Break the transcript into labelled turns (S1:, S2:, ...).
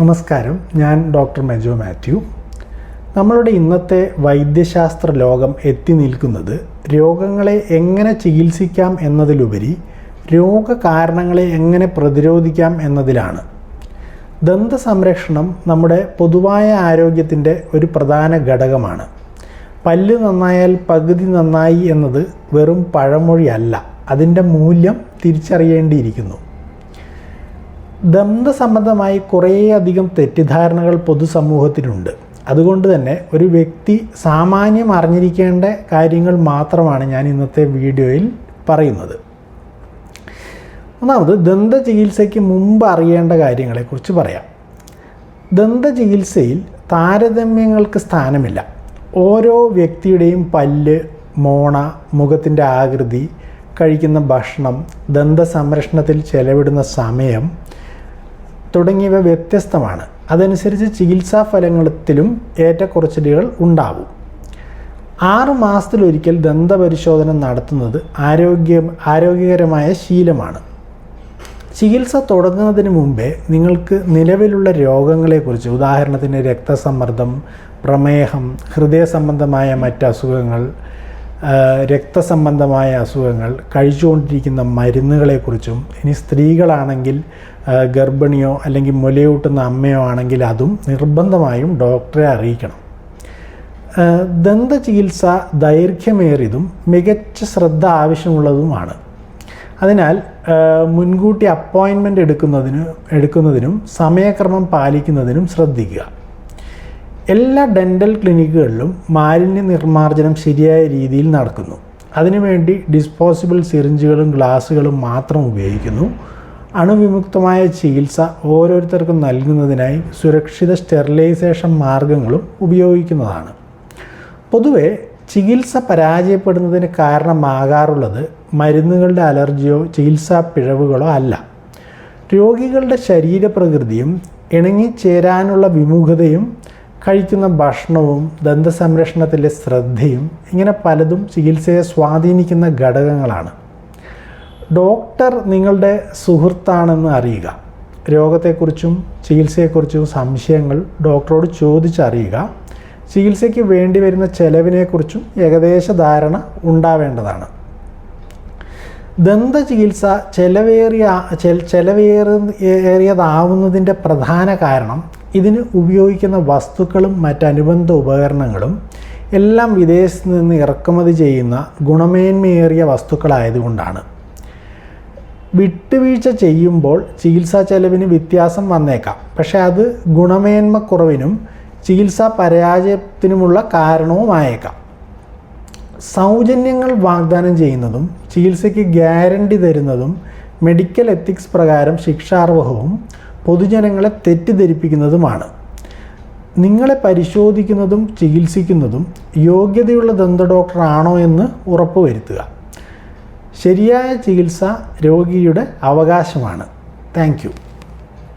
S1: നമസ്കാരം. ഞാൻ ഡോക്ടർ മെജോ മാത്യു. നമ്മളുടെ ഇന്നത്തെ വൈദ്യശാസ്ത്ര ലോകം എത്തി നിൽക്കുന്നത് രോഗങ്ങളെ എങ്ങനെ ചികിത്സിക്കാം എന്നതിലുപരി രോഗകാരണങ്ങളെ എങ്ങനെ പ്രതിരോധിക്കാം എന്നതിലാണ്. ദന്ത സംരക്ഷണം നമ്മുടെ പൊതുവായ ആരോഗ്യത്തിന്റെ ഒരു പ്രധാന ഘടകമാണ്. പല്ല് നന്നായാൽ പകുതി നന്നായി എന്നത് വെറും പഴമൊഴിയല്ല അതിന്റെ മൂല്യം തിരിച്ചറിയേണ്ടിയിരിക്കുന്നു. ദന്ത സംബന്ധമായി കുറേയധികം തെറ്റിദ്ധാരണകൾ പൊതുസമൂഹത്തിലുണ്ട്. അതുകൊണ്ട് തന്നെ ഒരു വ്യക്തി സാമാന്യം അറിഞ്ഞിരിക്കേണ്ട കാര്യങ്ങൾ മാത്രമാണ് ഞാൻ ഇന്നത്തെ വീഡിയോയിൽ പറയുന്നത്. ഒന്നാമത് ദന്ത ചികിത്സയ്ക്ക് മുമ്പ് അറിയേണ്ട കാര്യങ്ങളെക്കുറിച്ച് പറയാം. ദന്ത ചികിത്സയിൽ താരതമ്യങ്ങൾക്ക് സ്ഥാനമില്ല. ഓരോ വ്യക്തിയുടെയും പല്ല് മോണ മുഖത്തിന്റെ ആകൃതി കഴിക്കുന്ന ഭക്ഷണം ദന്ത സംരക്ഷണത്തിൽ ചെലവിടുന്ന സമയം തുടങ്ങിയവ വ്യത്യസ്തമാണ്. അതനുസരിച്ച് ചികിത്സാ ഫലങ്ങളിലും ഏറ്റക്കുറച്ചിലുകൾ ഉണ്ടാവും. ആറ് മാസത്തിലൊരിക്കൽ ദന്തപരിശോധന നടത്തുന്നത് ആരോഗ്യ ആരോഗ്യകരമായ ശീലമാണ്. ചികിത്സ തുടങ്ങുന്നതിന് മുമ്പേ നിങ്ങൾക്ക് നിലവിലുള്ള രോഗങ്ങളെക്കുറിച്ച് ഉദാഹരണത്തിന് രക്തസമ്മർദ്ദം പ്രമേഹം ഹൃദയ സംബന്ധമായ മറ്റ് അസുഖങ്ങൾ രക്തസംബന്ധമായ അസുഖങ്ങൾ കഴിച്ചുകൊണ്ടിരിക്കുന്ന മരുന്നുകളെക്കുറിച്ചും ഇനി സ്ത്രീകളാണെങ്കിൽ ഗർഭിണിയോ അല്ലെങ്കിൽ മുലയൂട്ടുന്ന അമ്മയോ ആണെങ്കിൽ അതും നിർബന്ധമായും ഡോക്ടറെ അറിയിക്കണം. ദന്ത ചികിത്സ ദൈർഘ്യമേറിയതും മികച്ച ശ്രദ്ധ ആവശ്യമുള്ളതുമാണ്. അതിനാൽ മുൻകൂട്ടി അപ്പോയിൻമെന്റ് എടുക്കുന്നതിന് എടുക്കുന്നതിനും സമയക്രമം പാലിക്കുന്നതിനും ശ്രദ്ധിക്കുക. എല്ലാ ഡെന്റൽ ക്ലിനിക്കുകളിലും മാലിന്യ നിർമ്മാർജനം ശരിയായ രീതിയിൽ നടക്കുന്നു. അതിനുവേണ്ടി ഡിസ്പോസിബിൾ സിറിഞ്ചുകളും ഗ്ലാസുകളും മാത്രം ഉപയോഗിക്കുന്നു. അണുവിമുക്തമായ ചികിത്സ ഓരോരുത്തർക്കും നൽകുന്നതിനായി സുരക്ഷിത സ്റ്റെറിലൈസേഷൻ മാർഗങ്ങളും ഉപയോഗിക്കുന്നതാണ്. പൊതുവെ ചികിത്സ പരാജയപ്പെടുന്നതിന് കാരണമാകാറുള്ളത് മരുന്നുകളുടെ അലർജിയോ ചികിത്സാ പിഴവുകളോ അല്ല. രോഗികളുടെ ശരീരപ്രകൃതിയും ഇണങ്ങിച്ചേരാനുള്ള വിമുഖതയും കഴിക്കുന്ന ഭക്ഷണവും ദന്തസംരക്ഷണത്തിലെ ശ്രദ്ധയും ഇങ്ങനെ പലതും ചികിത്സയെ സ്വാധീനിക്കുന്ന ഘടകങ്ങളാണ്. ഡോക്ടർ നിങ്ങളുടെ സുഹൃത്താണെന്ന് അറിയുക. രോഗത്തെക്കുറിച്ചും ചികിത്സയെക്കുറിച്ചും സംശയങ്ങൾ ഡോക്ടറോട് ചോദിച്ചറിയുക. ചികിത്സയ്ക്ക് വേണ്ടി വരുന്ന ചെലവിനെക്കുറിച്ചും ഏകദേശ ധാരണ ഉണ്ടാവേണ്ടതാണ്. ദന്ത ചികിത്സ ചെലവേറിയ ചെലവേറിയതാവുന്നതിന്റെ പ്രധാന കാരണം ഇതിന് ഉപയോഗിക്കുന്ന വസ്തുക്കളും മറ്റനുബന്ധ ഉപകരണങ്ങളും എല്ലാം വിദേശത്ത് നിന്ന് ഇറക്കുമതി ചെയ്യുന്ന ഗുണമേന്മയേറിയ വസ്തുക്കളായതുകൊണ്ടാണ്. വിട്ടുവീഴ്ച ചെയ്യുമ്പോൾ ചികിത്സാ ചെലവിന് വ്യത്യാസം വന്നേക്കാം. പക്ഷേ അത് ഗുണമേന്മക്കുറവിനും ചികിത്സാ പരാജയത്തിനുമുള്ള കാരണവുമായേക്കാം. സൗജന്യങ്ങൾ വാഗ്ദാനം ചെയ്യുന്നതും ചികിത്സയ്ക്ക് ഗ്യാരണ്ടി തരുന്നതും മെഡിക്കൽ എത്തിക്സ് പ്രകാരം ശിക്ഷാർഹവും പൊതുജനങ്ങളെ തെറ്റിദ്ധരിപ്പിക്കുന്നതുമാണ്. നിങ്ങളെ പരിശോധിക്കുന്നതും ചികിത്സിക്കുന്നതും യോഗ്യതയുള്ള ദന്ത ഡോക്ടറാണോ എന്ന് ഉറപ്പുവരുത്തുക. ശരിയായ ചികിത്സ രോഗിയുടെ അവകാശമാണ്. താങ്ക്